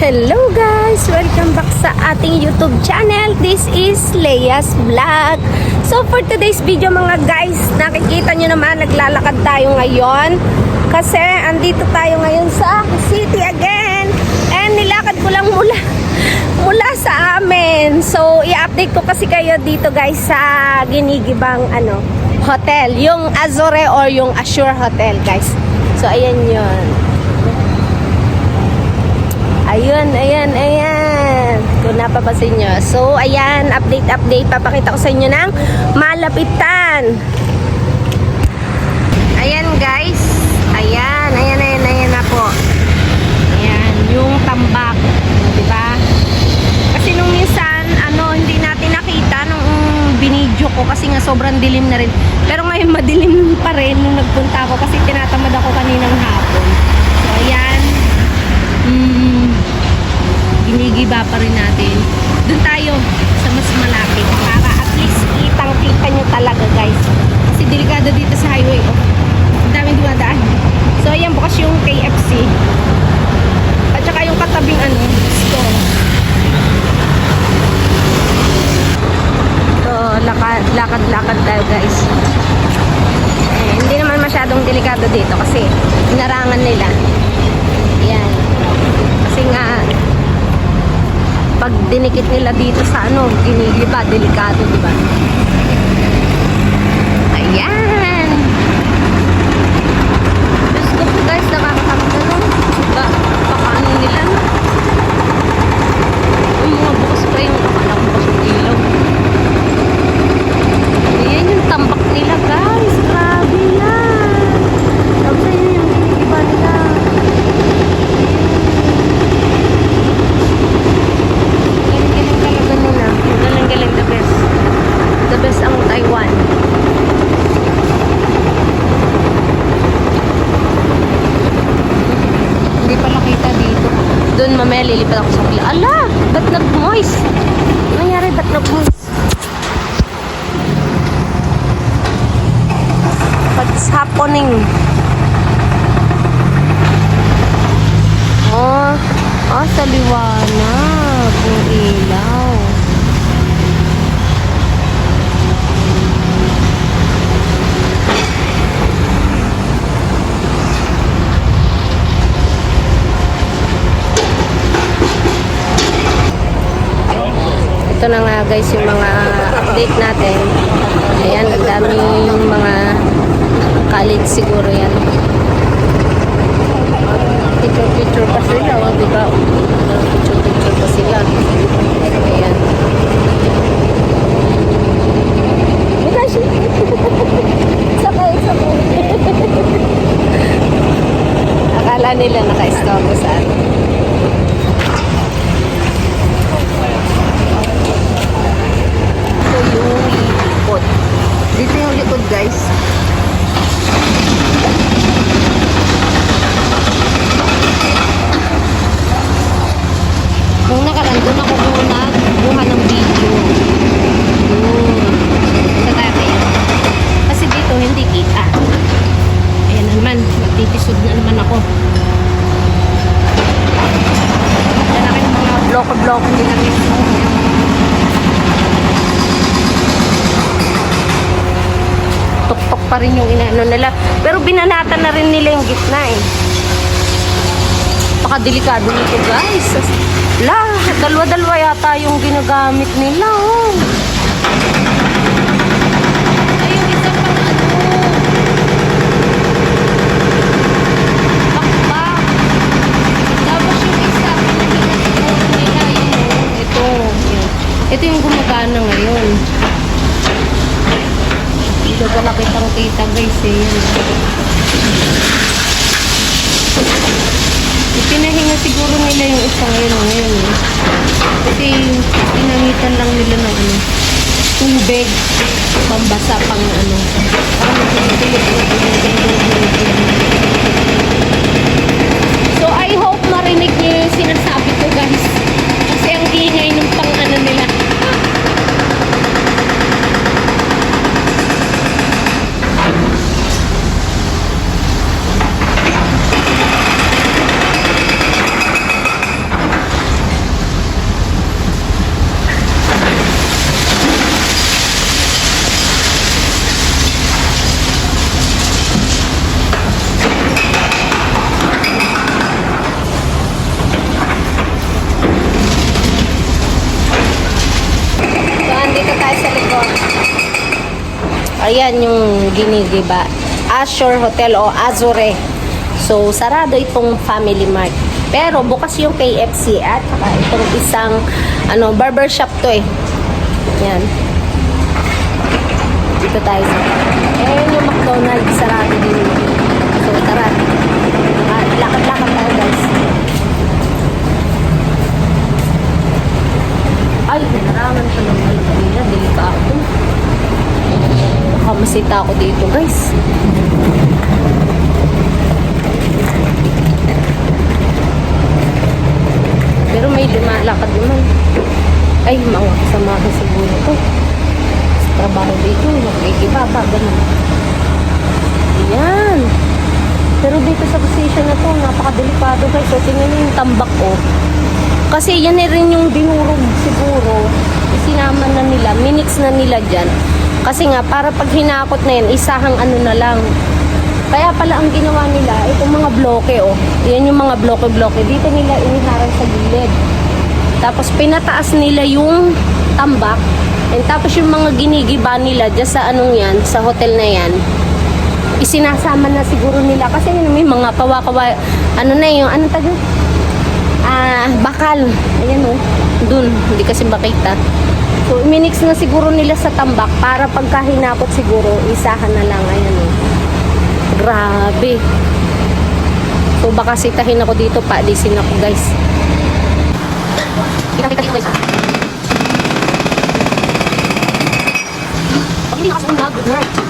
Hello guys! Welcome back sa ating YouTube channel. This is Leia's Vlog. So for today's video mga guys, nakikita nyo naman naglalakad tayo ngayon. Kasi andito tayo ngayon sa city again. And nilakad ko lang mula, mula sa amin. So i-update ko kasi kayo dito guys sa ginigibang ano, hotel. Yung Azore or yung Azure Hotel guys. So ayan yon Ayun, ayan, ayan. Kung napapasin nyo. So, ayan, update, update. Papakita ko sa inyo ng malapitan. Ayan, guys. Ayan, ayan, ayan, ayan na po. Ayan, yung tambak. Di ba? Kasi nung minsan, ano, hindi natin nakita nung binidyo ko kasi nga sobrang dilim na rin. Pero ngayon madilim pa rin nung nagpunta ako kasi tinatamad ako kaninang hapon. So, ayan. Mm, ginigiba pa rin natin. Doon tayo sa mas malapit para at least kitang-kita nyo talaga guys. Kasi delikado dito sa highway. Oh. Ang daming dumadaan. So ayan bukas yung KFC. At saka yung katabing ano, store. So lakad, lakad-lakad tayo guys. Eh, hindi naman masyadong delikado dito kasi inarangan nila. Yan. Kasi nga, pag dinikit nila dito sa ano, giniliba, delikado, di ba? Ayan! Diyos ko po guys, nakakakamit ano? Ba, baka ano nila? no? Yung mga bukas pa yung akala ko pasok ilaw. Ayan yung tambak nila guys. Grabe yan. Tapos ayun yung giniliba nila. Galing-galing talaga nila. Galing-galing the best. The best ang Taiwan. Hindi pa nakita dito. Doon mamaya lilipat ako sa kabila. Ala! Ba't nag-moist? Nangyari? Ba't nag-moist? What's happening? Oh, ah, sa liwanag. Yung ilaw. Ito na nga guys yung mga update natin. Ayan, ang daming mga college siguro yan. Picture-picture pa sila, oh, di ba? Picture-picture pa sila. Ayan. Buka siya. sakay, sakay. Akala nila naka-stop sa ano. Ito yung likod. Dito yung likod guys. Nung nakaraan, doon ako muna buha ng video. Yun. Sa dati. Kasi dito, hindi kita. Ayan na naman, magtitisod na naman ako. Yan na kayong mga bloko-bloko nila nito. Tuktok pa rin yung inaano nila. Pero binanatan na rin nila yung gitna eh. Napakadelikado nito guys. La, dalawa-dalawa yata yung ginagamit nila. Oh. Ay, yung isa pang ano. Bakbak. Tapos yung isa, pinagiging nila yun. oh. Ito, yun. Ito yung gumagana ngayon. Dito ko nakitang kita guys eh. Yan. Ipinahinga nila yung isa ngayon ngayon. eh. Kasi pinangitan lang nila ng ano, tubig, pambasa pang ano. So I hope marinig niyo yung sinasabi ko guys. Kasi ang ingay ng pang ano nila. Ayan yung ginigiba. Azure Hotel o Azure. So, sarado itong Family Mart. Pero bukas yung KFC at saka itong isang ano, barbershop to eh. Yan. Dito tayo sa Eh, yung McDonald's sarado din. So, tara. Ah, Lakad-lakad tayo guys. Ay, hinarangan pa ng Alpina. Delikado. Baka masita ako dito guys. Pero may lumalakad naman. Ay, mga kasama ko siguro to. Sa trabaho dito, magkikibaba, ganun. Ayan. Pero dito sa position na to, napakadelikado guys. So, tingnan niyo yung tambak ko. Kasi yan na rin yung dinurog siguro. Isinama na nila, minutes na nila dyan. Kasi nga, para pag hinakot na yan, isahang ano na lang. Kaya pala ang ginawa nila, itong mga bloke, oh. Yan yung mga bloke-bloke. Dito nila iniharang sa gilid. Tapos pinataas nila yung tambak. And tapos yung mga ginigiba nila dyan sa anong yan, sa hotel na yan, isinasama na siguro nila. Kasi yun, may mga kawa-kawa, ano na yung, ano taga? Ah, bakal. Ayan oh. Dun, hindi kasi makita. So, minix na siguro nila sa tambak para pagkahinakot siguro, isahan na lang. Ayan oh. Grabe. So, baka sitahin ako dito, paalisin ako guys. Kita-kita dito guys. Pag hindi nakasunod, good.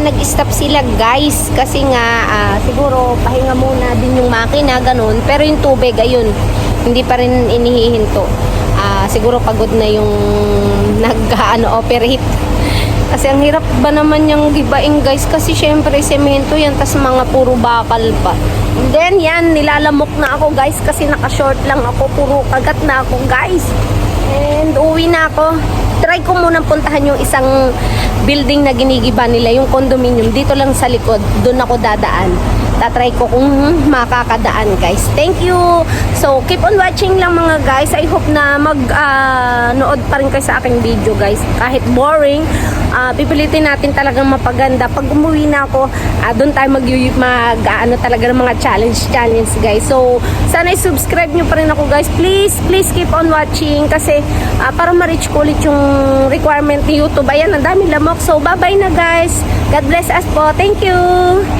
Nag-stop sila guys kasi nga ah, siguro pahinga muna din yung makina ganun pero yung tubig ayun hindi pa rin inihihinto. Ah, siguro pagod na yung nag ano operate. Kasi ang hirap ba naman yung gibaing guys kasi syempre semento yan tas mga puro bakal pa. And then yan nilalamok na ako guys kasi naka-short lang ako puro kagat na ako guys. And uwi na ako. Try ko munang puntahan yung isang building na ginigiba nila, yung condominium. Dito lang sa likod. Doon ako dadaan. Tatry ko kung makakadaan guys. Thank you! So, keep on watching lang mga guys. I hope na mag-nood pa rin kayo sa aking video guys. Kahit boring, ah, pipilitin natin talagang mapaganda. Pag umuwi na ako, ah, doon tayo mag, mag ah, ano talaga ng mga challenge challenge guys. So, sana i-subscribe nyo pa rin ako guys. Please, please keep on watching kasi ah, para ma-reach ko ulit yung requirement ni YouTube. Ayan, ang dami lamok. So, bye-bye na guys. God bless us po. Thank you!